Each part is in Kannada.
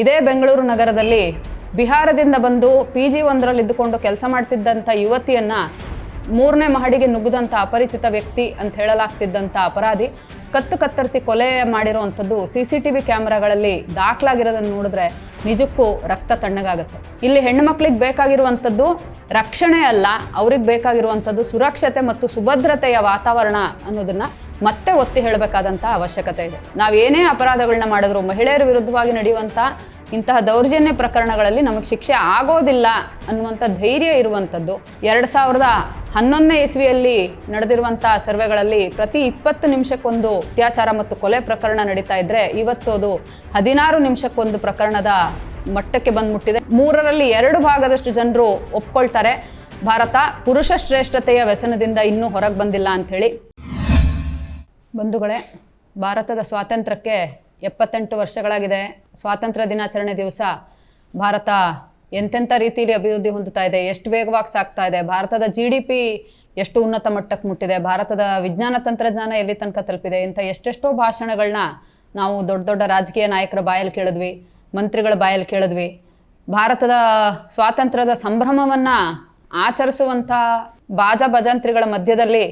ಇದೇ ಬೆಂಗಳೂರು ನಗರದಲ್ಲಿ ಬಿಹಾರದಿಂದ ಬಂದು ಪಿ ಜಿ ಒಂದರಲ್ಲಿ ಇದ್ದುಕೊಂಡು ಕೆಲಸ ಮಾಡ್ತಿದ್ದಂಥ ಯುವತಿಯನ್ನು ಮೂರನೇ ಮಹಡಿಗೆ ನುಗ್ಗದಂಥ ಅಪರಿಚಿತ ವ್ಯಕ್ತಿ ಅಂತ ಹೇಳಲಾಗ್ತಿದ್ದಂಥ ಅಪರಾಧಿ, ಕತ್ತು ಕತ್ತರಿಸಿ ಕೊಲೆ ಮಾಡಿರುವಂಥದ್ದು ಸಿ ಸಿ ಟಿ ವಿ ಕ್ಯಾಮ್ರಾಗಳಲ್ಲಿ ದಾಖಲಾಗಿರೋದನ್ನು ನೋಡಿದ್ರೆ ನಿಜಕ್ಕೂ ರಕ್ತ ತಣ್ಣಗಾಗುತ್ತೆ. ಇಲ್ಲಿ ಹೆಣ್ಣು ಮಕ್ಳಿಗೆ ಬೇಕಾಗಿರುವಂಥದ್ದು ರಕ್ಷಣೆ ಅಲ್ಲ, ಅವ್ರಿಗೆ ಬೇಕಾಗಿರುವಂಥದ್ದು ಸುರಕ್ಷತೆ ಮತ್ತು ಸುಭದ್ರತೆಯ ವಾತಾವರಣ ಅನ್ನೋದನ್ನ ಮತ್ತೆ ಒತ್ತಿ ಹೇಳಬೇಕಾದಂಥ ಅವಶ್ಯಕತೆ ಇದೆ. ನಾವೇನೇ ಅಪರಾಧಗಳನ್ನ ಮಾಡಿದ್ರು ಮಹಿಳೆಯರ ವಿರುದ್ಧವಾಗಿ ನಡೆಯುವಂಥ ಇಂತಹ ದೌರ್ಜನ್ಯ ಪ್ರಕರಣಗಳಲ್ಲಿ ನಮಗೆ ಶಿಕ್ಷೆ ಆಗೋದಿಲ್ಲ ಅನ್ನುವಂಥ ಧೈರ್ಯ ಇರುವಂಥದ್ದು ಎರಡು ಸಾವಿರದ ಹನ್ನೊಂದನೇ ಇಸ್ವಿಯಲ್ಲಿ ನಡೆದಿರುವಂಥ ಸರ್ವೆಗಳಲ್ಲಿ ಪ್ರತಿ ಇಪ್ಪತ್ತು ನಿಮಿಷಕ್ಕೊಂದು ಅತ್ಯಾಚಾರ ಮತ್ತು ಕೊಲೆ ಪ್ರಕರಣ ನಡೀತಾ ಇದ್ರೆ ಇವತ್ತು ಅದು ಹದಿನಾರು ನಿಮಿಷಕ್ಕೊಂದು ಪ್ರಕರಣದ ಮಟ್ಟಕ್ಕೆ ಬಂದ್ಬಿಟ್ಟಿದೆ ಮೂರರಲ್ಲಿ ಎರಡು ಭಾಗದಷ್ಟು ಜನರು ಒಪ್ಕೊಳ್ತಾರೆ. ಭಾರತ ಪುರುಷ ಶ್ರೇಷ್ಠತೆಯ ವ್ಯಸನದಿಂದ ಇನ್ನೂ ಹೊರಗೆ ಬಂದಿಲ್ಲ ಅಂಥೇಳಿ ಬಂಧುಗಳೇ, ಭಾರತದ ಸ್ವಾತಂತ್ರ್ಯಕ್ಕೆ ಎಪ್ಪತ್ತೆಂಟು ವರ್ಷಗಳಾಗಿದೆ. ಸ್ವಾತಂತ್ರ್ಯ ದಿನಾಚರಣೆ ದಿವಸ ಭಾರತ ಎಂತೆಂಥ ರೀತಿಯಲ್ಲಿ ಅಭಿವೃದ್ಧಿ ಹೊಂದುತ್ತಾ ಇದೆ, ಎಷ್ಟು ವೇಗವಾಗಿ ಸಾಗ್ತಾ ಇದೆ, ಭಾರತದ ಜಿ ಡಿ ಪಿ ಎಷ್ಟು ಉನ್ನತ ಮಟ್ಟಕ್ಕೆ ಮುಟ್ಟಿದೆ, ಭಾರತದ ವಿಜ್ಞಾನ ತಂತ್ರಜ್ಞಾನ ಎಲ್ಲಿ ತನಕ ತಲುಪಿದೆ, ಇಂಥ ಎಷ್ಟೆಷ್ಟೋ ಭಾಷಣಗಳನ್ನ ನಾವು ದೊಡ್ಡ ದೊಡ್ಡ ರಾಜಕೀಯ ನಾಯಕರ ಬಾಯಲ್ಲಿ ಕೇಳಿದ್ವಿ, ಮಂತ್ರಿಗಳ ಬಾಯಲ್ಲಿ ಕೇಳಿದ್ವಿ. ಭಾರತದ ಸ್ವಾತಂತ್ರ್ಯದ ಸಂಭ್ರಮವನ್ನು ಆಚರಿಸುವಂಥ ಬಾಜ ಭಜಂತ್ರಿಗಳ ಮಧ್ಯದಲ್ಲಿ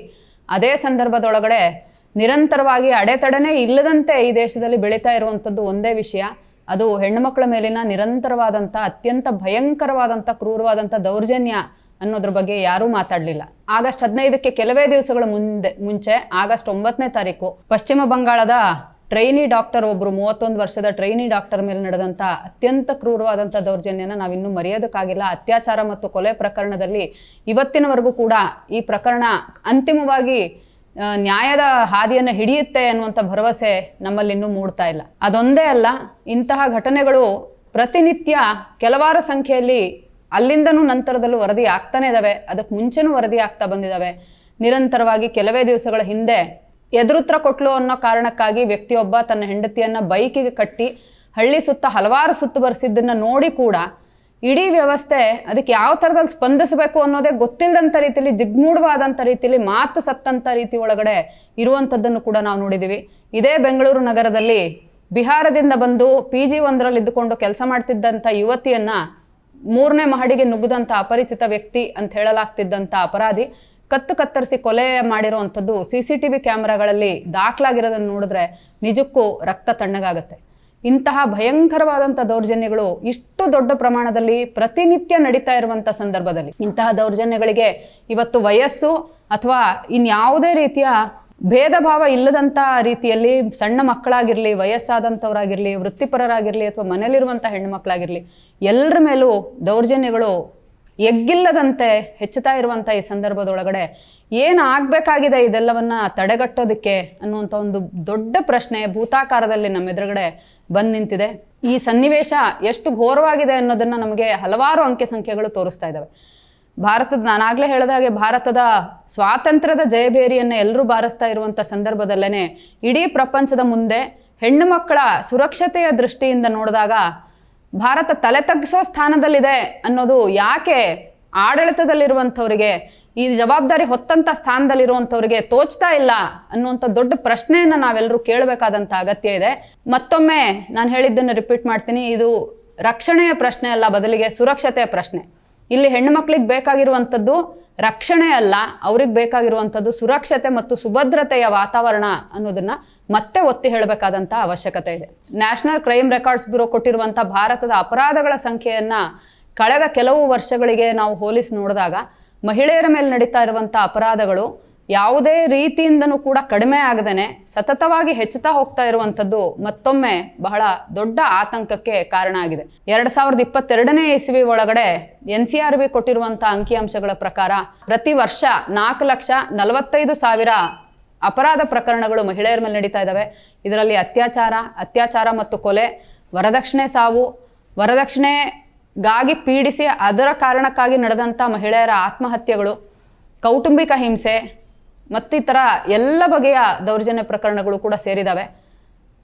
ಅದೇ ಸಂದರ್ಭದೊಳಗಡೆ ನಿರಂತರವಾಗಿ ಅಡೆತಡೆನೇ ಇಲ್ಲದಂತೆ ಈ ದೇಶದಲ್ಲಿ ಬೆಳೀತಾ ಇರುವಂಥದ್ದು ಒಂದೇ ವಿಷಯ. ಅದು ಹೆಣ್ಣುಮಕ್ಕಳ ಮೇಲಿನ ನಿರಂತರವಾದಂಥ, ಅತ್ಯಂತ ಭಯಂಕರವಾದಂಥ, ಕ್ರೂರವಾದಂಥ ದೌರ್ಜನ್ಯ ಅನ್ನೋದ್ರ ಬಗ್ಗೆ ಯಾರೂ ಮಾತಾಡಲಿಲ್ಲ. ಆಗಸ್ಟ್ ಹದಿನೈದಕ್ಕೆ ಕೆಲವೇ ದಿವಸಗಳ ಮುಂದೆ, ಮುಂಚೆ, ಆಗಸ್ಟ್ ಒಂಬತ್ತನೇ ತಾರೀಕು, ಪಶ್ಚಿಮ ಬಂಗಾಳದ ಟ್ರೈನಿ ಡಾಕ್ಟರ್ ಒಬ್ಬರು ಮೂವತ್ತೊಂದು ವರ್ಷದ ಟ್ರೈನಿ ಡಾಕ್ಟರ್ ಮೇಲೆ ನಡೆದಂಥ ಅತ್ಯಂತ ಕ್ರೂರವಾದಂಥ ದೌರ್ಜನ್ಯನ ನಾವಿನ್ನೂ ಮರೆಯೋದಕ್ಕಾಗಿಲ್ಲ. ಅತ್ಯಾಚಾರ ಮತ್ತು ಕೊಲೆ ಪ್ರಕರಣದಲ್ಲಿ ಇವತ್ತಿನವರೆಗೂ ಕೂಡ ಈ ಪ್ರಕರಣ ಅಂತಿಮವಾಗಿ ನ್ಯಾಯದ ಹಾದಿಯನ್ನು ಹಿಡಿಯುತ್ತೆ ಅನ್ನುವಂಥ ಭರವಸೆ ನಮ್ಮಲ್ಲಿ ಇನ್ನೂ ಮೂಡ್ತಾ ಇಲ್ಲ. ಅದೊಂದೇ ಅಲ್ಲ, ಇಂತಹ ಘಟನೆಗಳು ಪ್ರತಿನಿತ್ಯ ಕೆಲವಾರು ಸಂಖ್ಯೆಯಲ್ಲಿ ಅಲ್ಲಿಂದನೂ ನಂತರದಲ್ಲೂ ವರದಿ ಆಗ್ತಾನೆ ಇದ್ದಾವೆ ಅದಕ್ಕೆ ಮುಂಚೆನೂ ವರದಿ ಆಗ್ತಾ ಬಂದಿದ್ದಾವೆ ನಿರಂತರವಾಗಿ ಕೆಲವೇ ದಿವಸಗಳ ಹಿಂದೆ ಎದುರುತ್ರ ಕೊಟ್ಲು ಅನ್ನೋ ಕಾರಣಕ್ಕಾಗಿ ವ್ಯಕ್ತಿಯೊಬ್ಬ ತನ್ನ ಹೆಂಡತಿಯನ್ನು ಬೈಕಿಗೆ ಕಟ್ಟಿ ಹಳ್ಳಿ ಸುತ್ತ ಹಲವಾರು ಸುತ್ತು ಬರೆಸಿದ್ದನ್ನು ನೋಡಿ ಕೂಡ ಇಡೀ ವ್ಯವಸ್ಥೆ ಅದಕ್ಕೆ ಯಾವ ಥರದಲ್ಲಿ ಸ್ಪಂದಿಸಬೇಕು ಅನ್ನೋದೇ ಗೊತ್ತಿಲ್ಲದಂಥ ರೀತಿಯಲ್ಲಿ ಜಿಗ್ಮೂಢವಾದಂಥ ರೀತಿಯಲ್ಲಿ, ಮಾತು ಸತ್ತಂಥ ರೀತಿ ಒಳಗಡೆ ಇರುವಂಥದ್ದನ್ನು ಕೂಡ ನಾವು ನೋಡಿದ್ದೀವಿ. ಇದೇ ಬೆಂಗಳೂರು ನಗರದಲ್ಲಿ ಬಿಹಾರದಿಂದ ಬಂದು ಪಿ ಜಿ ಒಂದರಲ್ಲಿ ಇದ್ದುಕೊಂಡು ಕೆಲಸ ಮಾಡ್ತಿದ್ದಂಥ ಯುವತಿಯನ್ನು ಮೂರನೇ ಮಹಡಿಗೆ ನುಗ್ಗದಂಥ ಅಪರಿಚಿತ ವ್ಯಕ್ತಿ ಅಂತ ಹೇಳಲಾಗ್ತಿದ್ದಂಥ ಅಪರಾಧಿ ಕತ್ತು ಕತ್ತರಿಸಿ ಕೊಲೆ ಮಾಡಿರುವಂಥದ್ದು ಸಿ ಸಿ ಟಿ ವಿ ಕ್ಯಾಮ್ರಾಗಳಲ್ಲಿ ದಾಖಲಾಗಿರೋದನ್ನು ನೋಡಿದ್ರೆ ನಿಜಕ್ಕೂ ರಕ್ತ ತಣ್ಣಗಾಗುತ್ತೆ. ಇಂತಹ ಭಯಂಕರವಾದಂಥ ದೌರ್ಜನ್ಯಗಳು ಇಷ್ಟು ದೊಡ್ಡ ಪ್ರಮಾಣದಲ್ಲಿ ಪ್ರತಿನಿತ್ಯ ನಡೀತಾ ಇರುವಂಥ ಸಂದರ್ಭದಲ್ಲಿ. ಇಂತಹ ದೌರ್ಜನ್ಯಗಳಿಗೆ ಇವತ್ತು ವಯಸ್ಸು ಅಥವಾ ಇನ್ಯಾವುದೇ ರೀತಿಯ ಭೇದ ಭಾವ ಇಲ್ಲದಂಥ ರೀತಿಯಲ್ಲಿ ಸಣ್ಣ ಮಕ್ಕಳಾಗಿರಲಿ ವಯಸ್ಸಾದಂಥವರಾಗಿರಲಿ ವೃತ್ತಿಪರರಾಗಿರಲಿ ಅಥವಾ ಮನೇಲಿರುವಂಥ ಹೆಣ್ಣು ಮಕ್ಕಳಾಗಿರಲಿ ಎಲ್ಲರ ಮೇಲೂ ದೌರ್ಜನ್ಯಗಳು ಎಗ್ಗಿಲ್ಲದಂತೆ ಹೆಚ್ಚುತ್ತಾ ಇರುವಂಥ ಈ ಸಂದರ್ಭದೊಳಗಡೆ ಏನು ಆಗಬೇಕಾಗಿದೆ ಇದೆಲ್ಲವನ್ನ ತಡೆಗಟ್ಟೋದಕ್ಕೆ ಅನ್ನುವಂಥ ಒಂದು ದೊಡ್ಡ ಪ್ರಶ್ನೆ ಭೂತಾಕಾರದಲ್ಲಿ ನಮ್ಮ ಎದುರುಗಡೆ ಬಂದು ನಿಂತಿದೆ. ಈ ಸನ್ನಿವೇಶ ಎಷ್ಟು ಘೋರವಾಗಿದೆ ಅನ್ನೋದನ್ನು ನಮಗೆ ಹಲವಾರು ಅಂಕೆ ಸಂಖ್ಯೆಗಳು ತೋರಿಸ್ತಾ ಇದ್ದಾವೆ ಭಾರತದ ನಾನಾಗಲೇ ಹೇಳಿದ ಹಾಗೆ ಭಾರತದ ಸ್ವಾತಂತ್ರ್ಯದ ಜಯಭೇರಿಯನ್ನು ಎಲ್ಲರೂ ಬಾರಿಸ್ತಾ ಇರುವಂಥ ಸಂದರ್ಭದಲ್ಲೇ ಇಡೀ ಪ್ರಪಂಚದ ಮುಂದೆ ಹೆಣ್ಣು ಮಕ್ಕಳ ಸುರಕ್ಷತೆಯ ದೃಷ್ಟಿಯಿಂದ ನೋಡಿದಾಗ ಭಾರತ ತಲೆ ತಗ್ಗಿಸೋ ಸ್ಥಾನದಲ್ಲಿದೆ ಅನ್ನೋದು ಯಾಕೆ ಆಡಳಿತದಲ್ಲಿರುವಂಥವರಿಗೆ ಈ ಜವಾಬ್ದಾರಿ ಹೊತ್ತಂಥ ಸ್ಥಾನದಲ್ಲಿರುವಂಥವ್ರಿಗೆ ತೋಚ್ತಾ ಇಲ್ಲ ಅನ್ನುವಂಥ ದೊಡ್ಡ ಪ್ರಶ್ನೆಯನ್ನು ನಾವೆಲ್ಲರೂ ಕೇಳಬೇಕಾದಂಥ ಅಗತ್ಯ ಇದೆ. ಮತ್ತೊಮ್ಮೆ ನಾನು ಹೇಳಿದ್ದನ್ನು ರಿಪೀಟ್ ಮಾಡ್ತೀನಿ. ಇದು ರಕ್ಷಣೆಯ ಪ್ರಶ್ನೆ ಅಲ್ಲ, ಬದಲಿಗೆ ಸುರಕ್ಷತೆಯ ಪ್ರಶ್ನೆ. ಇಲ್ಲಿ ಹೆಣ್ಣು ಮಕ್ಕಳಿಗೆ ಬೇಕಾಗಿರುವಂಥದ್ದು ರಕ್ಷಣೆ ಅಲ್ಲ, ಅವ್ರಿಗೆ ಬೇಕಾಗಿರುವಂಥದ್ದು ಸುರಕ್ಷತೆ ಮತ್ತು ಸುಭದ್ರತೆಯ ವಾತಾವರಣ ಅನ್ನೋದನ್ನ ಮತ್ತೆ ಒತ್ತಿ ಹೇಳಬೇಕಾದಂಥ ಅವಶ್ಯಕತೆ ಇದೆ. ನ್ಯಾಷನಲ್ ಕ್ರೈಮ್ ರೆಕಾರ್ಡ್ಸ್ ಬ್ಯೂರೋ ಕೊಟ್ಟಿರುವಂಥ ಭಾರತದ ಅಪರಾಧಗಳ ಸಂಖ್ಯೆಯನ್ನು ಕಳೆದ ಕೆಲವು ವರ್ಷಗಳಿಗೆ ನಾವು ಹೋಲಿಸಿ ನೋಡಿದಾಗ ಮಹಿಳೆಯರ ಮೇಲೆ ನಡೀತಾ ಇರುವಂಥ ಅಪರಾಧಗಳು ಯಾವುದೇ ರೀತಿಯಿಂದನೂ ಕೂಡ ಕಡಿಮೆ ಆಗದೇನೆ ಸತತವಾಗಿ ಹೆಚ್ಚುತ್ತಾ ಹೋಗ್ತಾ ಇರುವಂಥದ್ದು ಮತ್ತೊಮ್ಮೆ ಬಹಳ ದೊಡ್ಡ ಆತಂಕಕ್ಕೆ ಕಾರಣ ಆಗಿದೆ. ಎರಡು ಸಾವಿರದ ಇಪ್ಪತ್ತೆರಡನೇ ಇಸ್ವಿ ಒಳಗಡೆ ಎನ್ ಸಿ ಆರ್ ಬಿ ಕೊಟ್ಟಿರುವಂಥ ಅಂಕಿಅಂಶಗಳ ಪ್ರಕಾರ ಪ್ರತಿ ವರ್ಷ ನಾಲ್ಕು ಲಕ್ಷ ನಲವತ್ತೈದು ಸಾವಿರ ಅಪರಾಧ ಪ್ರಕರಣಗಳು ಮಹಿಳೆಯರ ಮೇಲೆ ನಡೀತಾ ಇದ್ದಾವೆ. ಇದರಲ್ಲಿ ಅತ್ಯಾಚಾರ ಅತ್ಯಾಚಾರ ಮತ್ತು ಕೊಲೆ, ವರದಕ್ಷಿಣೆ ಸಾವು ವರದಕ್ಷಿಣೆಗಾಗಿ ಪೀಡಿಸಿ ಅದರ ಕಾರಣಕ್ಕಾಗಿ ನಡೆದಂಥ ಮಹಿಳೆಯರ ಆತ್ಮಹತ್ಯೆಗಳು, ಕೌಟುಂಬಿಕ ಹಿಂಸೆ, ಮತ್ತಿತರ ಎಲ್ಲ ಬಗೆಯ ದೌರ್ಜನ್ಯ ಪ್ರಕರಣಗಳು ಕೂಡ ಸೇರಿದಾವೆ.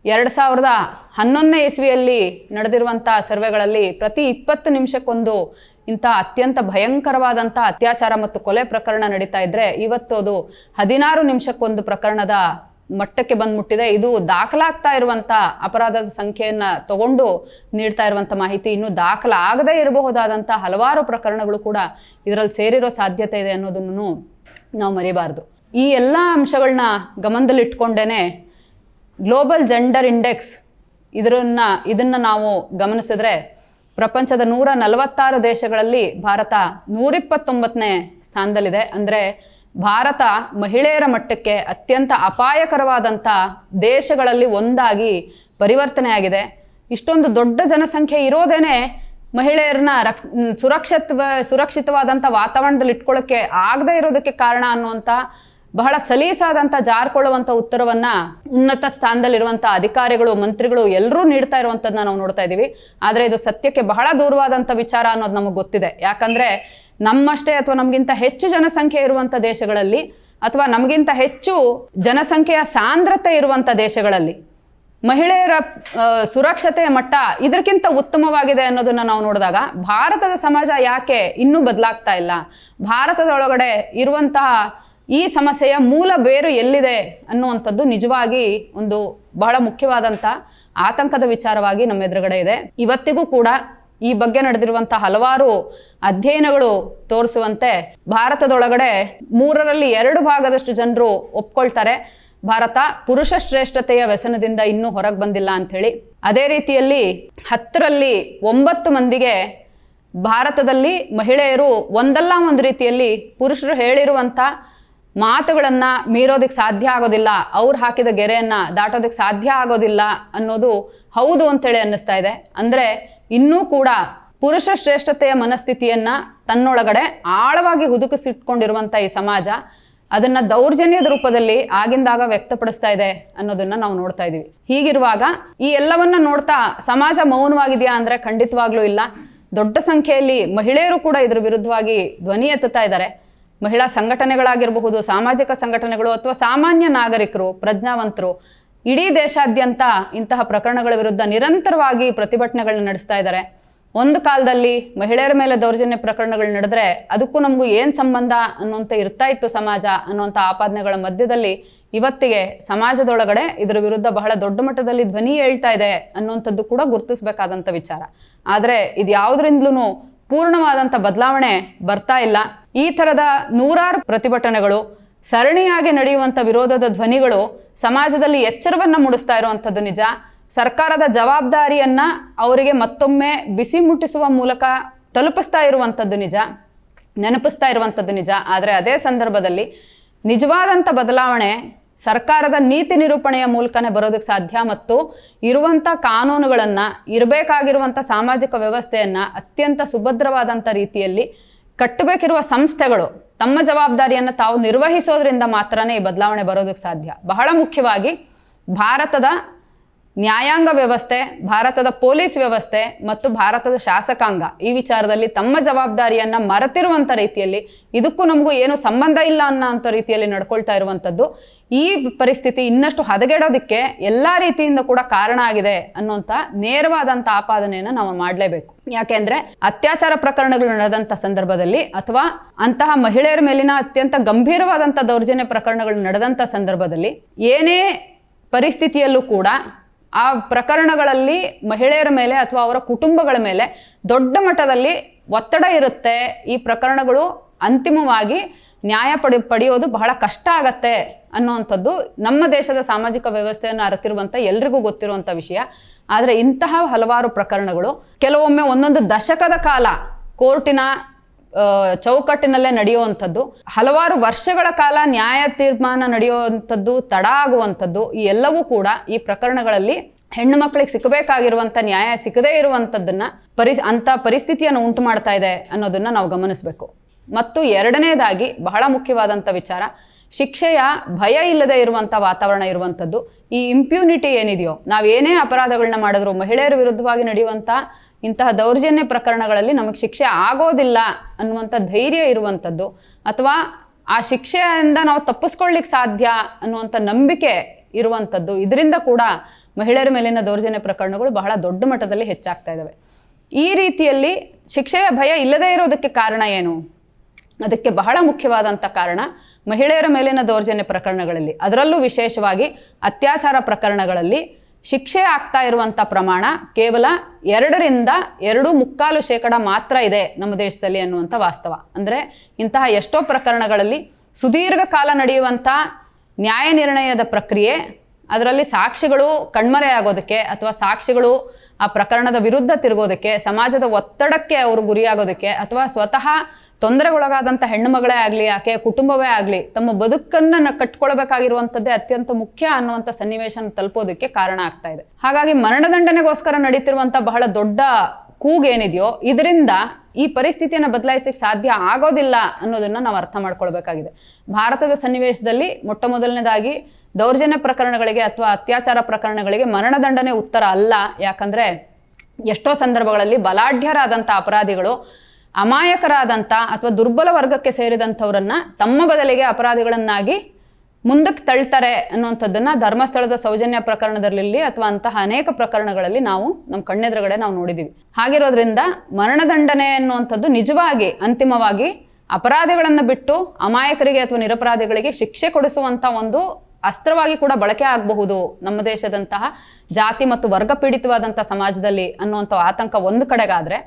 ಎರಡು ಸಾವಿರದ ಹನ್ನೊಂದನೇ ಇಸ್ವಿಯಲ್ಲಿ ನಡೆದಿರುವಂಥ ಸರ್ವೆಗಳಲ್ಲಿ ಪ್ರತಿ ಇಪ್ಪತ್ತು ನಿಮಿಷಕ್ಕೊಂದು ಇಂಥ ಅತ್ಯಂತ ಭಯಂಕರವಾದಂಥ ಅತ್ಯಾಚಾರ ಮತ್ತು ಕೊಲೆ ಪ್ರಕರಣ ನಡೀತಾ ಇದ್ದರೆ ಇವತ್ತು ಅದು ಹದಿನಾರು ನಿಮಿಷಕ್ಕೊಂದು ಪ್ರಕರಣದ ಮಟ್ಟಕ್ಕೆ ಬಂದ್ಮುಟ್ಟಿದೆ. ಇದು ದಾಖಲಾಗ್ತಾ ಇರುವಂಥ ಅಪರಾಧದ ಸಂಖ್ಯೆಯನ್ನು ತಗೊಂಡು ನೀಡ್ತಾ ಇರುವಂಥ ಮಾಹಿತಿ ಇನ್ನು ದಾಖಲಾಗದೇ ಇರಬಹುದಾದಂಥ ಹಲವಾರು ಪ್ರಕರಣಗಳು ಕೂಡ ಇದರಲ್ಲಿ ಸೇರಿರೋ ಸಾಧ್ಯತೆ ಇದೆ ಅನ್ನೋದನ್ನು ನಾವು ಮರಿಬಾರ್ದು. ಈ ಎಲ್ಲ ಅಂಶಗಳನ್ನ ಗಮನದಲ್ಲಿಟ್ಕೊಂಡೇ ಗ್ಲೋಬಲ್ ಜೆಂಡರ್ ಇಂಡೆಕ್ಸ್ ಇದರನ್ನು ಇದನ್ನು ನಾವು ಗಮನಿಸಿದ್ರೆ ಪ್ರಪಂಚದ ನೂರ ನಲವತ್ತಾರು ದೇಶಗಳಲ್ಲಿ ಭಾರತ ನೂರಿಪ್ಪತ್ತೊಂಬತ್ತನೇ ಸ್ಥಾನದಲ್ಲಿದೆ. ಅಂದರೆ ಭಾರತ ಮಹಿಳೆಯರ ಮಟ್ಟಕ್ಕೆ ಅತ್ಯಂತ ಅಪಾಯಕರವಾದಂಥ ದೇಶಗಳಲ್ಲಿ ಒಂದಾಗಿ ಪರಿವರ್ತನೆ ಆಗಿದೆ ಇಷ್ಟೊಂದು ದೊಡ್ಡ ಜನಸಂಖ್ಯೆ ಇರೋದೇನೆ ಮಹಿಳೆಯರನ್ನ ರಕ್ ಸುರಕ್ಷಿತ ಸುರಕ್ಷಿತವಾದಂಥ ವಾತಾವರಣದಲ್ಲಿ ಇಟ್ಕೊಳ್ಳೋಕ್ಕೆ ಆಗದೇ ಇರೋದಕ್ಕೆ ಕಾರಣ ಅನ್ನುವಂಥ ಬಹಳ ಸಲೀಸಾದಂಥ ಜಾರ್ಕೊಳ್ಳುವಂಥ ಉತ್ತರವನ್ನು ಉನ್ನತ ಸ್ಥಾನದಲ್ಲಿರುವಂಥ ಅಧಿಕಾರಿಗಳು, ಮಂತ್ರಿಗಳು ಎಲ್ಲರೂ ನೀಡ್ತಾ ಇರುವಂಥದ್ದನ್ನ ನಾವು ನೋಡ್ತಾ ಇದ್ದೀವಿ ಆದರೆ ಇದು ಸತ್ಯಕ್ಕೆ ಬಹಳ ದೂರವಾದಂಥ ವಿಚಾರ ಅನ್ನೋದು ನಮಗೆ ಗೊತ್ತಿದೆ. ಯಾಕಂದರೆ ನಮ್ಮಷ್ಟೇ ಅಥವಾ ನಮಗಿಂತ ಹೆಚ್ಚು ಜನಸಂಖ್ಯೆ ಇರುವಂಥ ದೇಶಗಳಲ್ಲಿ ಅಥವಾ ನಮಗಿಂತ ಹೆಚ್ಚು ಜನಸಂಖ್ಯೆಯ ಸಾಂದ್ರತೆ ಇರುವಂಥ ದೇಶಗಳಲ್ಲಿ ಮಹಿಳೆಯರ ಸುರಕ್ಷತೆಯ ಮಟ್ಟ ಇದಕ್ಕಿಂತ ಉತ್ತಮವಾಗಿದೆ ಅನ್ನೋದನ್ನು ನಾವು ನೋಡಿದಾಗ ಭಾರತದ ಸಮಾಜ ಯಾಕೆ ಇನ್ನೂ ಬದಲಾಗ್ತಾ ಇಲ್ಲ? ಭಾರತದೊಳಗಡೆ ಇರುವಂತಹ ಈ ಸಮಸ್ಯೆಯ ಮೂಲ ಬೇರು ಎಲ್ಲಿದೆ ಅನ್ನುವಂಥದ್ದು ನಿಜವಾಗಿ ಒಂದು ಬಹಳ ಮುಖ್ಯವಾದಂಥ ಆತಂಕದ ವಿಚಾರವಾಗಿ ನಮ್ಮ ಎದುರುಗಡೆ ಇದೆ. ಇವತ್ತಿಗೂ ಕೂಡ ಈ ಬಗ್ಗೆ ನಡೆದಿರುವಂಥ ಹಲವಾರು ಅಧ್ಯಯನಗಳು ತೋರಿಸುವಂತೆ ಭಾರತದೊಳಗಡೆ ಮೂರರಲ್ಲಿ ಎರಡು ಭಾಗದಷ್ಟು ಜನರು ಒಪ್ಕೊಳ್ತಾರೆ. ಭಾರತ ಪುರುಷ ಶ್ರೇಷ್ಠತೆಯ ವ್ಯಸನದಿಂದ ಇನ್ನೂ ಹೊರಗೆ ಬಂದಿಲ್ಲ ಅಂಥೇಳಿ. ಅದೇ ರೀತಿಯಲ್ಲಿ ಹತ್ತರಲ್ಲಿ ಒಂಬತ್ತು ಮಂದಿಗೆ ಭಾರತದಲ್ಲಿ ಮಹಿಳೆಯರು ಒಂದಲ್ಲ ಒಂದು ರೀತಿಯಲ್ಲಿ ಪುರುಷರು ಹೇಳಿರುವಂಥ ಮಾತುಗಳನ್ನು ಮೀರೋದಕ್ಕೆ ಸಾಧ್ಯ ಆಗೋದಿಲ್ಲ, ಅವ್ರು ಹಾಕಿದ ಗೆರೆಯನ್ನು ದಾಟೋದಕ್ಕೆ ಸಾಧ್ಯ ಆಗೋದಿಲ್ಲ ಅನ್ನೋದು ಹೌದು ಅಂತೇಳಿ ಅನ್ನಿಸ್ತಾ ಇದೆ. ಅಂದರೆ ಇನ್ನೂ ಕೂಡ ಪುರುಷ ಶ್ರೇಷ್ಠತೆಯ ಮನಸ್ಥಿತಿಯನ್ನು ತನ್ನೊಳಗಡೆ ಆಳವಾಗಿ ಹುದುಕಿಸಿಟ್ಕೊಂಡಿರುವಂಥ ಈ ಸಮಾಜ ಅದನ್ನ ದೌರ್ಜನ್ಯದ ರೂಪದಲ್ಲಿ ಆಗಿಂದಾಗ ವ್ಯಕ್ತಪಡಿಸ್ತಾ ಇದೆ ಅನ್ನೋದನ್ನ ನಾವು ನೋಡ್ತಾ ಇದೀವಿ. ಹೀಗಿರುವಾಗ ಈ ಎಲ್ಲವನ್ನ ನೋಡ್ತಾ ಸಮಾಜ ಮೌನವಾಗಿದೆಯಾ ಅಂದ್ರೆ ಖಂಡಿತವಾಗ್ಲೂ ಇಲ್ಲ. ದೊಡ್ಡ ಸಂಖ್ಯೆಯಲ್ಲಿ ಮಹಿಳೆಯರು ಕೂಡ ಇದ್ರ ವಿರುದ್ಧವಾಗಿ ಧ್ವನಿ ಎತ್ತುತ್ತಾ ಇದ್ದಾರೆ. ಮಹಿಳಾ ಸಂಘಟನೆಗಳಾಗಿರಬಹುದು, ಸಾಮಾಜಿಕ ಸಂಘಟನೆಗಳು ಅಥವಾ ಸಾಮಾನ್ಯ ನಾಗರಿಕರು, ಪ್ರಜ್ಞಾವಂತರು, ಇಡೀ ದೇಶಾದ್ಯಂತ ಇಂತಹ ಪ್ರಕರಣಗಳ ವಿರುದ್ಧ ನಿರಂತರವಾಗಿ ಪ್ರತಿಭಟನೆಗಳನ್ನ ನಡೆಸ್ತಾ ಇದ್ದಾರೆ. ಒಂದು ಕಾಲದಲ್ಲಿ ಮಹಿಳೆಯರ ಮೇಲೆ ದೌರ್ಜನ್ಯ ಪ್ರಕರಣಗಳು ನಡೆದ್ರೆ ಅದಕ್ಕೂ ನಮಗೂ ಏನು ಸಂಬಂಧ ಅನ್ನುವಂಥ ಇರ್ತಾ ಇತ್ತು ಸಮಾಜ ಅನ್ನುವಂಥ ಆಪಾದನೆಗಳ ಮಧ್ಯದಲ್ಲಿ ಇವತ್ತಿಗೆ ಸಮಾಜದೊಳಗಡೆ ಇದರ ವಿರುದ್ಧ ಬಹಳ ದೊಡ್ಡ ಮಟ್ಟದಲ್ಲಿ ಧ್ವನಿ ಹೇಳ್ತಾ ಇದೆ ಅನ್ನುವಂಥದ್ದು ಕೂಡ ಗುರುತಿಸಬೇಕಾದಂಥ ವಿಚಾರ. ಆದರೆ ಇದು ಯಾವುದರಿಂದಲೂ ಪೂರ್ಣವಾದಂಥ ಬದಲಾವಣೆ ಬರ್ತಾ ಇಲ್ಲ. ಈ ಥರದ ನೂರಾರು ಪ್ರತಿಭಟನೆಗಳು, ಸರಣಿಯಾಗಿ ನಡೆಯುವಂಥ ವಿರೋಧದ ಧ್ವನಿಗಳು ಸಮಾಜದಲ್ಲಿ ಎಚ್ಚರವನ್ನು ಮೂಡಿಸ್ತಾ ಇರುವಂಥದ್ದು ನಿಜ. ಸರ್ಕಾರದ ಜವಾಬ್ದಾರಿಯನ್ನು ಅವರಿಗೆ ಮತ್ತೊಮ್ಮೆ ಬಿಸಿ ಮುಟ್ಟಿಸುವ ಮೂಲಕ ತಲುಪಿಸ್ತಾ ಇರುವಂಥದ್ದು ನಿಜ. ನೆನಪಿಸ್ತಾ ಇರುವಂಥದ್ದು ನಿಜ. ಆದರೆ ಅದೇ ಸಂದರ್ಭದಲ್ಲಿ ನಿಜವಾದಂಥ ಬದಲಾವಣೆ ಸರ್ಕಾರದ ನೀತಿ ನಿರೂಪಣೆಯ ಮೂಲಕನೇ ಬರೋದಕ್ಕೆ ಸಾಧ್ಯ ಮತ್ತು ಇರುವಂಥ ಕಾನೂನುಗಳನ್ನು, ಇರಬೇಕಾಗಿರುವಂಥ ಸಾಮಾಜಿಕ ವ್ಯವಸ್ಥೆಯನ್ನು ಅತ್ಯಂತ ಸುಭದ್ರವಾದಂಥ ರೀತಿಯಲ್ಲಿ ಕಟ್ಟಬೇಕಿರುವ ಸಂಸ್ಥೆಗಳು ತಮ್ಮ ಜವಾಬ್ದಾರಿಯನ್ನು ತಾವು ನಿರ್ವಹಿಸೋದ್ರಿಂದ ಮಾತ್ರನೇ ಈ ಬದಲಾವಣೆ ಬರೋದಕ್ಕೆ ಸಾಧ್ಯ. ಬಹಳ ಮುಖ್ಯವಾಗಿ ಭಾರತದ ನ್ಯಾಯಾಂಗ ವ್ಯವಸ್ಥೆ, ಭಾರತದ ಪೊಲೀಸ್ ವ್ಯವಸ್ಥೆ ಮತ್ತು ಭಾರತದ ಶಾಸಕಾಂಗ ಈ ವಿಚಾರದಲ್ಲಿ ತಮ್ಮ ಜವಾಬ್ದಾರಿಯನ್ನು ಮರೆತಿರುವಂಥ ರೀತಿಯಲ್ಲಿ ಇದಕ್ಕೂ ನಮಗೂ ಏನು ಸಂಬಂಧ ಇಲ್ಲ ಅನ್ನೋ ಅಂಥ ರೀತಿಯಲ್ಲಿ ನಡ್ಕೊಳ್ತಾ ಇರುವಂಥದ್ದು ಈ ಪರಿಸ್ಥಿತಿ ಇನ್ನಷ್ಟು ಹದಗೆಡೋದಕ್ಕೆ ಎಲ್ಲ ರೀತಿಯಿಂದ ಕೂಡ ಕಾರಣ ಆಗಿದೆ ಅನ್ನುವಂಥ ನೇರವಾದಂಥ ಆಪಾದನೆಯನ್ನು ನಾವು ಮಾಡಲೇಬೇಕು. ಯಾಕೆಂದ್ರೆ ಅತ್ಯಾಚಾರ ಪ್ರಕರಣಗಳು ನಡೆದಂಥ ಸಂದರ್ಭದಲ್ಲಿ ಅಥವಾ ಅಂತಹ ಮಹಿಳೆಯರ ಮೇಲಿನ ಅತ್ಯಂತ ಗಂಭೀರವಾದಂಥ ದೌರ್ಜನ್ಯ ಪ್ರಕರಣಗಳು ನಡೆದಂಥ ಸಂದರ್ಭದಲ್ಲಿ ಏನೇ ಪರಿಸ್ಥಿತಿಯಲ್ಲೂ ಕೂಡ ಆ ಪ್ರಕರಣಗಳಲ್ಲಿ ಮಹಿಳೆಯರ ಮೇಲೆ ಅಥವಾ ಅವರ ಕುಟುಂಬಗಳ ಮೇಲೆ ದೊಡ್ಡ ಮಟ್ಟದಲ್ಲಿ ಒತ್ತಡ ಇರುತ್ತೆ. ಈ ಪ್ರಕರಣಗಳು ಅಂತಿಮವಾಗಿ ನ್ಯಾಯ ಪಡಿ, ಪಡೆಯೋದು ಬಹಳ ಕಷ್ಟ ಆಗತ್ತೆ ಅನ್ನುವಂಥದ್ದು ನಮ್ಮ ದೇಶದ ಸಾಮಾಜಿಕ ವ್ಯವಸ್ಥೆಯನ್ನು ಅರಿತಿರುವಂಥ ಎಲ್ರಿಗೂ ಗೊತ್ತಿರುವಂಥ ವಿಷಯ. ಆದರೆ ಇಂತಹ ಹಲವಾರು ಪ್ರಕರಣಗಳು ಕೆಲವೊಮ್ಮೆ ಒಂದೊಂದು ದಶಕದ ಕಾಲ ಕೋರ್ಟಿನ ಚೌಕಟ್ಟಿನಲ್ಲೇ ನಡೆಯುವಂಥದ್ದು. ಹಲವಾರು ವರ್ಷಗಳ ಕಾಲ ನ್ಯಾಯ ತೀರ್ಮಾನ ನಡೆಯುವಂಥದ್ದು, ತಡ ಆಗುವಂಥದ್ದು, ಈ ಎಲ್ಲವೂ ಕೂಡ ಈ ಪ್ರಕರಣಗಳಲ್ಲಿ ಹೆಣ್ಣು ಮಕ್ಕಳಿಗೆ ಸಿಕ್ಕಬೇಕಾಗಿರುವಂಥ ನ್ಯಾಯ ಸಿಕ್ಕದೇ ಇರುವಂಥದ್ದನ್ನ ಪರಿ, ಅಂಥ ಪರಿಸ್ಥಿತಿಯನ್ನು ಉಂಟು ಮಾಡ್ತಾ ಇದೆ ಅನ್ನೋದನ್ನ ನಾವು ಗಮನಿಸಬೇಕು. ಮತ್ತು ಎರಡನೇದಾಗಿ ಬಹಳ ಮುಖ್ಯವಾದಂಥ ವಿಚಾರ, ಶಿಕ್ಷೆಯ ಭಯ ಇಲ್ಲದೆ ಇರುವಂಥ ವಾತಾವರಣ ಇರುವಂಥದ್ದು. ಈ ಇಂಪ್ಯೂನಿಟಿ ಏನಿದೆಯೋ, ನಾವೇನೇ ಅಪರಾಧಗಳನ್ನ ಮಾಡಿದ್ರು ಮಹಿಳೆಯರ ವಿರುದ್ಧವಾಗಿ ನಡೆಯುವಂಥ ಇಂತಹ ದೌರ್ಜನ್ಯ ಪ್ರಕರಣಗಳಲ್ಲಿ ನಮಗೆ ಶಿಕ್ಷೆ ಆಗೋದಿಲ್ಲ ಅನ್ನುವಂಥ ಧೈರ್ಯ ಇರುವಂಥದ್ದು ಅಥವಾ ಆ ಶಿಕ್ಷೆಯಿಂದ ನಾವು ತಪ್ಪಿಸ್ಕೊಳ್ಳಿಕ್ಕೆ ಸಾಧ್ಯ ಅನ್ನುವಂಥ ನಂಬಿಕೆ ಇರುವಂಥದ್ದು, ಇದರಿಂದ ಕೂಡ ಮಹಿಳೆಯರ ಮೇಲಿನ ದೌರ್ಜನ್ಯ ಪ್ರಕರಣಗಳು ಬಹಳ ದೊಡ್ಡ ಮಟ್ಟದಲ್ಲಿ ಹೆಚ್ಚಾಗ್ತಾ ಇದ್ದಾವೆ ಈ ರೀತಿಯಲ್ಲಿ ಶಿಕ್ಷೆಯ ಭಯ ಇಲ್ಲದೇ ಇರೋದಕ್ಕೆ ಕಾರಣ ಏನು? ಅದಕ್ಕೆ ಬಹಳ ಮುಖ್ಯವಾದಂಥ ಕಾರಣ ಮಹಿಳೆಯರ ಮೇಲಿನ ದೌರ್ಜನ್ಯ ಪ್ರಕರಣಗಳಲ್ಲಿ, ಅದರಲ್ಲೂ ವಿಶೇಷವಾಗಿ ಅತ್ಯಾಚಾರ ಪ್ರಕರಣಗಳಲ್ಲಿ ಶಿಕ್ಷೆ ಆಗ್ತಾ ಇರುವಂಥ ಪ್ರಮಾಣ ಕೇವಲ ಎರಡರಿಂದ ಎರಡು ಮುಕ್ಕಾಲು ಶೇಕಡ ಮಾತ್ರ ಇದೆ ನಮ್ಮ ದೇಶದಲ್ಲಿ ಅನ್ನುವಂಥ ವಾಸ್ತವ. ಅಂದರೆ ಇಂತಹ ಎಷ್ಟೋ ಪ್ರಕರಣಗಳಲ್ಲಿ ಸುದೀರ್ಘ ಕಾಲ ನಡೆಯುವಂಥ ನ್ಯಾಯ ನಿರ್ಣಯದ ಪ್ರಕ್ರಿಯೆ ಅದರಲ್ಲಿ ಸಾಕ್ಷಿಗಳು ಕಣ್ಮರೆಯಾಗೋದಕ್ಕೆ ಅಥವಾ ಸಾಕ್ಷಿಗಳು ಆ ಪ್ರಕರಣದ ವಿರುದ್ಧ ತಿರುಗೋದಕ್ಕೆ, ಸಮಾಜದ ಒತ್ತಡಕ್ಕೆ ಅವರು ಗುರಿಯಾಗೋದಕ್ಕೆ ಅಥವಾ ಸ್ವತಃ ತೊಂದರೆಗೊಳಗಾದಂಥ ಹೆಣ್ಣು ಮಗಳೇ ಆಗಲಿ, ಆಕೆ ಕುಟುಂಬವೇ ಆಗಲಿ, ತಮ್ಮ ಬದುಕನ್ನು ಕಟ್ಕೊಳ್ಬೇಕಾಗಿರುವಂಥದ್ದೇ ಅತ್ಯಂತ ಮುಖ್ಯ ಅನ್ನುವಂಥ ಸನ್ನಿವೇಶನ ತಲುಪೋದಕ್ಕೆ ಕಾರಣ ಆಗ್ತಾ ಇದೆ. ಹಾಗಾಗಿ ಮರಣದಂಡನೆಗೋಸ್ಕರ ನಡೀತಿರುವಂಥ ಬಹಳ ದೊಡ್ಡ ಕೂಗೇನಿದೆಯೋ, ಇದರಿಂದ ಈ ಪರಿಸ್ಥಿತಿಯನ್ನು ಬದಲಾಯಿಸಕ್ಕೆ ಸಾಧ್ಯ ಆಗೋದಿಲ್ಲ ಅನ್ನೋದನ್ನು ನಾವು ಅರ್ಥ ಮಾಡ್ಕೊಳ್ಬೇಕಾಗಿದೆ. ಭಾರತದ ಸನ್ನಿವೇಶದಲ್ಲಿ ಮೊಟ್ಟ ಮೊದಲನೇದಾಗಿ ದೌರ್ಜನ್ಯ ಪ್ರಕರಣಗಳಿಗೆ ಅಥವಾ ಅತ್ಯಾಚಾರ ಪ್ರಕರಣಗಳಿಗೆ ಮರಣದಂಡನೆ ಉತ್ತರ ಅಲ್ಲ. ಯಾಕಂದ್ರೆ ಎಷ್ಟೋ ಸಂದರ್ಭಗಳಲ್ಲಿ ಬಲಾಢ್ಯರಾದಂಥ ಅಪರಾಧಿಗಳು, ಅಮಾಯಕರಾದಂಥ ಅಥವಾ ದುರ್ಬಲ ವರ್ಗಕ್ಕೆ ಸೇರಿದಂಥವ್ರನ್ನ ತಮ್ಮ ಬದಲಿಗೆ ಅಪರಾಧಿಗಳನ್ನಾಗಿ ಮುಂದಕ್ಕೆ ತಳ್ತಾರೆ ಅನ್ನುವಂಥದ್ದನ್ನ ಧರ್ಮಸ್ಥಳದ ಸೌಜನ್ಯ ಪ್ರಕರಣದಲ್ಲಿ ಅಥವಾ ಅಂತಹ ಅನೇಕ ಪ್ರಕರಣಗಳಲ್ಲಿ ನಾವು ನಮ್ಮ ಕಣ್ಣೆದುರುಗಡೆ ನಾವು ನೋಡಿದ್ದೀವಿ ಹಾಗಿರೋದ್ರಿಂದ ಮರಣದಂಡನೆ ಅನ್ನುವಂಥದ್ದು ನಿಜವಾಗಿ, ಅಂತಿಮವಾಗಿ ಅಪರಾಧಿಗಳನ್ನು ಬಿಟ್ಟು ಅಮಾಯಕರಿಗೆ ಅಥವಾ ನಿರಪರಾಧಿಗಳಿಗೆ ಶಿಕ್ಷೆ ಕೊಡಿಸುವಂಥ ಒಂದು ಅಸ್ತ್ರವಾಗಿ ಕೂಡ ಬಳಕೆ ಆಗಬಹುದು ನಮ್ಮ ದೇಶದಂತಹ ಜಾತಿ ಮತ್ತು ವರ್ಗ ಪೀಡಿತವಾದಂಥ ಸಮಾಜದಲ್ಲಿ ಅನ್ನುವಂಥ ಆತಂಕ ಒಂದು ಕಡೆಗಾದರೆ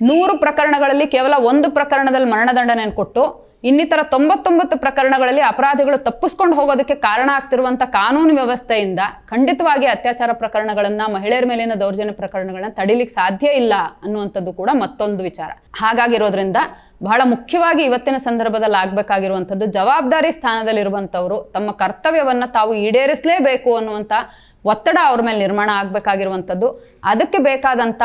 ನೂರು ಪ್ರಕರಣಗಳಲ್ಲಿ ಕೇವಲ ಒಂದು ಪ್ರಕರಣದಲ್ಲಿ ಮರಣದಂಡನೆಯನ್ನು ಕೊಟ್ಟು ಇನ್ನಿತರ ತೊಂಬತ್ತೊಂಬತ್ತು ಪ್ರಕರಣಗಳಲ್ಲಿ ಅಪರಾಧಿಗಳು ತಪ್ಪಿಸ್ಕೊಂಡು ಹೋಗೋದಕ್ಕೆ ಕಾರಣ ಆಗ್ತಿರುವಂಥ ಕಾನೂನು ವ್ಯವಸ್ಥೆಯಿಂದ ಖಂಡಿತವಾಗಿ ಅತ್ಯಾಚಾರ ಪ್ರಕರಣಗಳನ್ನು ಮಹಿಳೆಯರ ಮೇಲಿನ ದೌರ್ಜನ್ಯ ಪ್ರಕರಣಗಳನ್ನ ತಡಿಲಿಕ್ಕೆ ಸಾಧ್ಯ ಇಲ್ಲ ಅನ್ನುವಂಥದ್ದು ಕೂಡ ಮತ್ತೊಂದು ವಿಚಾರ. ಹಾಗಾಗಿರೋದ್ರಿಂದ ಬಹಳ ಮುಖ್ಯವಾಗಿ ಇವತ್ತಿನ ಸಂದರ್ಭದಲ್ಲಿ ಆಗಬೇಕಾಗಿರುವಂಥದ್ದು ಜವಾಬ್ದಾರಿ ಸ್ಥಾನದಲ್ಲಿರುವಂಥವರು ತಮ್ಮ ಕರ್ತವ್ಯವನ್ನು ತಾವು ಈಡೇರಿಸಲೇಬೇಕು ಅನ್ನುವಂಥ ಒತ್ತಡ ಅವ್ರ ಮೇಲೆ ನಿರ್ಮಾಣ ಆಗಬೇಕಾಗಿರುವಂಥದ್ದು. ಅದಕ್ಕೆ ಬೇಕಾದಂಥ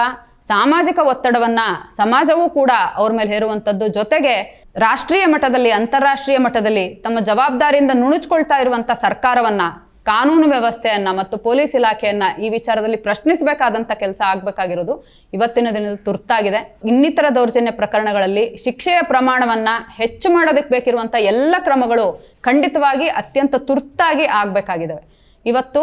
ಸಾಮಾಜಿಕ ಒತ್ತಡವನ್ನು ಸಮಾಜವೂ ಕೂಡ ಅವ್ರ ಮೇಲೆ ಹೇರುವಂಥದ್ದು ಜೊತೆಗೆ ರಾಷ್ಟ್ರೀಯ ಮಟ್ಟದಲ್ಲಿ, ಅಂತಾರಾಷ್ಟ್ರೀಯ ಮಟ್ಟದಲ್ಲಿ ತಮ್ಮ ಜವಾಬ್ದಾರಿಯಿಂದ ನುಣುಚ್ಕೊಳ್ತಾ ಇರುವಂಥ ಸರ್ಕಾರವನ್ನ, ಕಾನೂನು ವ್ಯವಸ್ಥೆಯನ್ನ ಮತ್ತು ಪೊಲೀಸ್ ಇಲಾಖೆಯನ್ನ ಈ ವಿಚಾರದಲ್ಲಿ ಪ್ರಶ್ನಿಸಬೇಕಾದಂಥ ಕೆಲಸ ಆಗಬೇಕಾಗಿರೋದು ಇವತ್ತಿನ ದಿನದ ತುರ್ತಾಗಿದೆ. ಇನ್ನಿತರ ದೌರ್ಜನ್ಯ ಪ್ರಕರಣಗಳಲ್ಲಿ ಶಿಕ್ಷೆಯ ಪ್ರಮಾಣವನ್ನ ಹೆಚ್ಚು ಮಾಡೋದಕ್ಕೆ ಬೇಕಿರುವಂಥ ಎಲ್ಲ ಕ್ರಮಗಳು ಖಂಡಿತವಾಗಿ ಅತ್ಯಂತ ತುರ್ತಾಗಿ ಆಗಬೇಕಾಗಿದ್ದಾವೆ. ಇವತ್ತು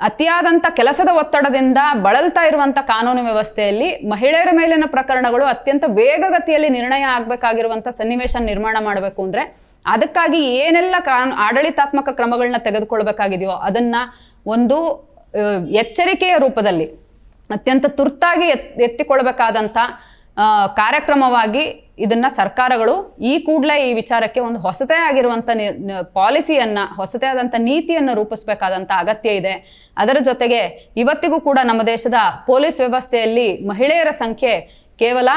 ಅತಿಯಾದಂಥ ಕೆಲಸದ ಒತ್ತಡದಿಂದ ಬಳಲ್ತಾ ಇರುವಂಥ ಕಾನೂನು ವ್ಯವಸ್ಥೆಯಲ್ಲಿ ಮಹಿಳೆಯರ ಮೇಲಿನ ಪ್ರಕರಣಗಳು ಅತ್ಯಂತ ವೇಗಗತಿಯಲ್ಲಿ ನಿರ್ಣಯ ಆಗಬೇಕಾಗಿರುವಂಥ ಸನ್ನಿವೇಶ ನಿರ್ಮಾಣ ಮಾಡಬೇಕು ಅಂದರೆ ಅದಕ್ಕಾಗಿ ಏನೆಲ್ಲ ಕಾನ್, ಆಡಳಿತಾತ್ಮಕ ಕ್ರಮಗಳನ್ನ ತೆಗೆದುಕೊಳ್ಬೇಕಾಗಿದೆಯೋ ಅದನ್ನು ಒಂದು ಎಚ್ಚರಿಕೆಯ ರೂಪದಲ್ಲಿ ಅತ್ಯಂತ ತುರ್ತಾಗಿ ಎತ್ ಎತ್ತಿಕೊಳ್ಬೇಕಾದಂಥ ಕಾರ್ಯಕ್ರಮವಾಗಿ ಇದನ್ನ ಸರ್ಕಾರಗಳು ಈ ಕೂಡಲೇ ಈ ವಿಚಾರಕ್ಕೆ ಒಂದು ಹೊಸತೇ ಆಗಿರುವಂಥ ನಿರ್ ಪಾಲಿಸಿಯನ್ನು, ಹೊಸತೇ ಆದಂಥ ನೀತಿಯನ್ನು ರೂಪಿಸಬೇಕಾದಂಥ ಅಗತ್ಯ ಇದೆ. ಅದರ ಜೊತೆಗೆ ಇವತ್ತಿಗೂ ಕೂಡ ನಮ್ಮ ದೇಶದ ಪೊಲೀಸ್ ವ್ಯವಸ್ಥೆಯಲ್ಲಿ ಮಹಿಳೆಯರ ಸಂಖ್ಯೆ ಕೇವಲ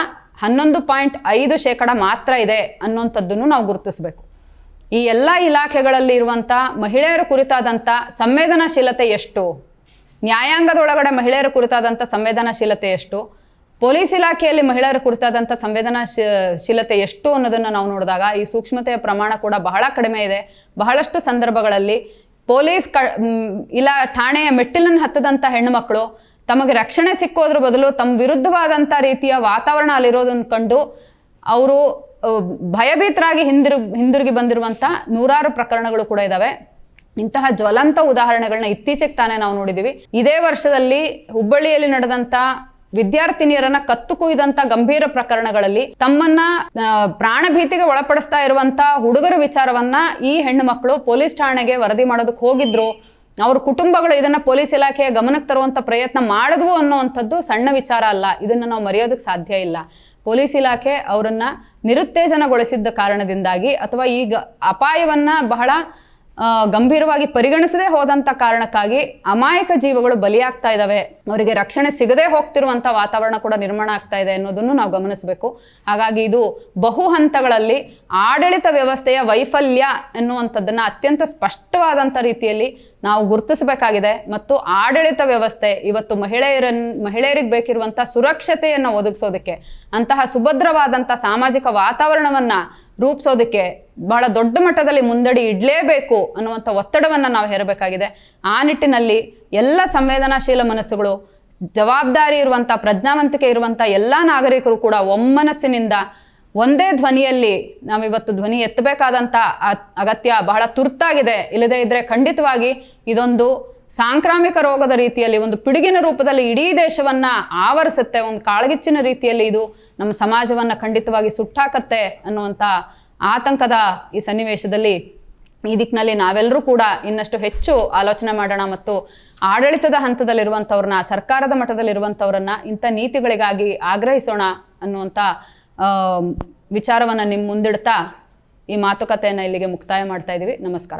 ಹನ್ನೊಂದು ಪಾಯಿಂಟ್ ಐದು ಶೇಕಡ ಮಾತ್ರ ಇದೆ ಅನ್ನುವಂಥದ್ದನ್ನು ನಾವು ಗುರುತಿಸಬೇಕು. ಈ ಎಲ್ಲ ಇಲಾಖೆಗಳಲ್ಲಿ ಇರುವಂಥ ಮಹಿಳೆಯರ ಕುರಿತಾದಂಥ ಸಂವೇದನಾಶೀಲತೆ ಎಷ್ಟು? ನ್ಯಾಯಾಂಗದೊಳಗಡೆ ಮಹಿಳೆಯರ ಕುರಿತಾದಂಥ ಸಂವೇದನಾಶೀಲತೆ ಎಷ್ಟು? ಪೊಲೀಸ್ ಇಲಾಖೆಯಲ್ಲಿ ಮಹಿಳೆಯರ ಕುರಿತಾದಂಥ ಸಂವೇದನಾಶೀಲತೆ ಎಷ್ಟು ಅನ್ನೋದನ್ನು ನಾವು ನೋಡಿದಾಗ ಈ ಸೂಕ್ಷ್ಮತೆಯ ಪ್ರಮಾಣ ಕೂಡ ಬಹಳ ಕಡಿಮೆ ಇದೆ. ಬಹಳಷ್ಟು ಸಂದರ್ಭಗಳಲ್ಲಿ ಪೊಲೀಸ್ ಕ ಮ್, ಇಲಾ ಠಾಣೆಯ ಮೆಟ್ಟಿಲನ್ನು ಹತ್ತದಂಥ ಹೆಣ್ಣುಮಕ್ಕಳು ತಮಗೆ ರಕ್ಷಣೆ ಸಿಕ್ಕೋದ್ರ ಬದಲು ತಮ್ಮ ವಿರುದ್ಧವಾದಂಥ ರೀತಿಯ ವಾತಾವರಣ ಅಲ್ಲಿರೋದನ್ನು ಕಂಡು ಅವರು ಭಯಭೀತರಾಗಿ ಹಿಂದಿರು ಹಿಂದಿರುಗಿ ಬಂದಿರುವಂಥ ನೂರಾರು ಪ್ರಕರಣಗಳು ಕೂಡ ಇದ್ದಾವೆ ಇಂತಹ ಜ್ವಲಂತ ಉದಾಹರಣೆಗಳನ್ನ ಇತ್ತೀಚೆಗೆ ತಾನೇ ನಾವು ನೋಡಿದ್ದೀವಿ ಇದೇ ವರ್ಷದಲ್ಲಿ ಹುಬ್ಬಳ್ಳಿಯಲ್ಲಿ ನಡೆದಂಥ ವಿದ್ಯಾರ್ಥಿನಿಯರನ್ನ ಕತ್ತು ಕುಯ್ದಂತ ಗಂಭೀರ ಪ್ರಕರಣಗಳಲ್ಲಿ ತಮ್ಮನ್ನ ಪ್ರಾಣ ಭೀತಿಗೆ ಒಳಪಡಿಸ್ತಾ ಇರುವಂತ ಹುಡುಗರ ವಿಚಾರವನ್ನ ಈ ಹೆಣ್ಣು ಮಕ್ಕಳು ಪೊಲೀಸ್ ಠಾಣೆಗೆ ವರದಿ ಮಾಡೋದಕ್ಕೆ ಹೋಗಿದ್ರು. ಅವ್ರ ಕುಟುಂಬಗಳು ಇದನ್ನ ಪೊಲೀಸ್ ಇಲಾಖೆಯ ಗಮನಕ್ಕೆ ತರುವಂತ ಪ್ರಯತ್ನ ಮಾಡಿದ್ವು ಅನ್ನುವಂಥದ್ದು ಸಣ್ಣ ವಿಚಾರ ಅಲ್ಲ. ಇದನ್ನ ನಾವು ಮರೆಯೋದಕ್ಕೆ ಸಾಧ್ಯ ಇಲ್ಲ. ಪೊಲೀಸ್ ಇಲಾಖೆ ಅವರನ್ನ ನಿರುತ್ತೇಜನಗೊಳಿಸಿದ್ದ ಕಾರಣದಿಂದಾಗಿ ಅಥವಾ ಈಗ ಅಪಾಯವನ್ನ ಬಹಳ ಗಂಭೀರವಾಗಿ ಪರಿಗಣಿಸದೇ ಹೋದಂಥ ಕಾರಣಕ್ಕಾಗಿ ಅಮಾಯಕ ಜೀವಗಳು ಬಲಿಯಾಗ್ತಾ ಇದ್ದಾವೆ ಅವರಿಗೆ ರಕ್ಷಣೆ ಸಿಗದೇ ಹೋಗ್ತಿರುವಂಥ ವಾತಾವರಣ ಕೂಡ ನಿರ್ಮಾಣ ಆಗ್ತಾ ಇದೆ ಅನ್ನೋದನ್ನು ನಾವು ಗಮನಿಸಬೇಕು. ಹಾಗಾಗಿ ಇದು ಬಹು ಹಂತಗಳಲ್ಲಿ ಆಡಳಿತ ವ್ಯವಸ್ಥೆಯ ವೈಫಲ್ಯ ಎನ್ನುವಂಥದ್ದನ್ನು ಅತ್ಯಂತ ಸ್ಪಷ್ಟವಾದಂಥ ರೀತಿಯಲ್ಲಿ ನಾವು ಗುರುತಿಸಬೇಕಾಗಿದೆ. ಮತ್ತು ಆಡಳಿತ ವ್ಯವಸ್ಥೆ ಇವತ್ತು ಮಹಿಳೆಯರನ್, ಮಹಿಳೆಯರಿಗೆ ಬೇಕಿರುವಂಥ ಸುರಕ್ಷತೆಯನ್ನು ಒದಗಿಸೋದಕ್ಕೆ ಅಂತಹ ಸುಭದ್ರವಾದಂಥ ಸಾಮಾಜಿಕ ವಾತಾವರಣವನ್ನು ರೂಪಿಸೋದಕ್ಕೆ ಬಹಳ ದೊಡ್ಡ ಮಟ್ಟದಲ್ಲಿ ಮುಂದಡಿ ಇಡಲೇಬೇಕು ಅನ್ನುವಂಥ ಒತ್ತಡವನ್ನು ನಾವು ಹೇರಬೇಕಾಗಿದೆ. ಆ ನಿಟ್ಟಿನಲ್ಲಿ ಎಲ್ಲ ಸಂವೇದನಾಶೀಲ ಮನಸ್ಸುಗಳು, ಜವಾಬ್ದಾರಿ ಇರುವಂಥ, ಪ್ರಜ್ಞಾವಂತಿಕೆ ಇರುವಂಥ ಎಲ್ಲ ನಾಗರಿಕರು ಕೂಡ ಒಮ್ಮನಸ್ಸಿನಿಂದ ಒಂದೇ ಧ್ವನಿಯಲ್ಲಿ ನಾವಿವತ್ತು ಧ್ವನಿ ಎತ್ತಬೇಕಾದಂಥ ಅಗತ್ಯ ಬಹಳ ತುರ್ತಾಗಿದೆ. ಇಲ್ಲದೇ ಇದ್ದರೆ ಖಂಡಿತವಾಗಿ ಇದೊಂದು ಸಾಂಕ್ರಾಮಿಕ ರೋಗದ ರೀತಿಯಲ್ಲಿ ಒಂದು ಪಿಡುಗಿನ ರೂಪದಲ್ಲಿ ಇಡೀ ದೇಶವನ್ನ ಆವರಿಸುತ್ತೆ, ಒಂದು ಕಾಳ್ಗಿಚ್ಚಿನ ರೀತಿಯಲ್ಲಿ ಇದು ನಮ್ಮ ಸಮಾಜವನ್ನ ಖಂಡಿತವಾಗಿ ಸುಟ್ಟಾಕತ್ತೆ ಅನ್ನುವಂಥ ಆತಂಕದ ಈ ಸನ್ನಿವೇಶದಲ್ಲಿ ಈ ದಿಕ್ಕಿನಲ್ಲಿ ನಾವೆಲ್ಲರೂ ಕೂಡ ಇನ್ನಷ್ಟು ಹೆಚ್ಚು ಆಲೋಚನೆ ಮಾಡೋಣ ಮತ್ತು ಆಡಳಿತದ ಹಂತದಲ್ಲಿರುವಂಥವ್ರನ್ನ ಸರ್ಕಾರದ ಮಟ್ಟದಲ್ಲಿರುವಂಥವ್ರನ್ನ ಇಂಥ ನೀತಿಗಳಿಗಾಗಿ ಆಗ್ರಹಿಸೋಣ ಅನ್ನುವಂಥ ವಿಚಾರವನ್ನು ನಿಮ್ಮ ಮುಂದಿಡ್ತಾ ಈ ಮಾತುಕತೆಯನ್ನು ಇಲ್ಲಿಗೆ ಮುಕ್ತಾಯ ಮಾಡ್ತಾ ಇದ್ದೀವಿ ನಮಸ್ಕಾರ.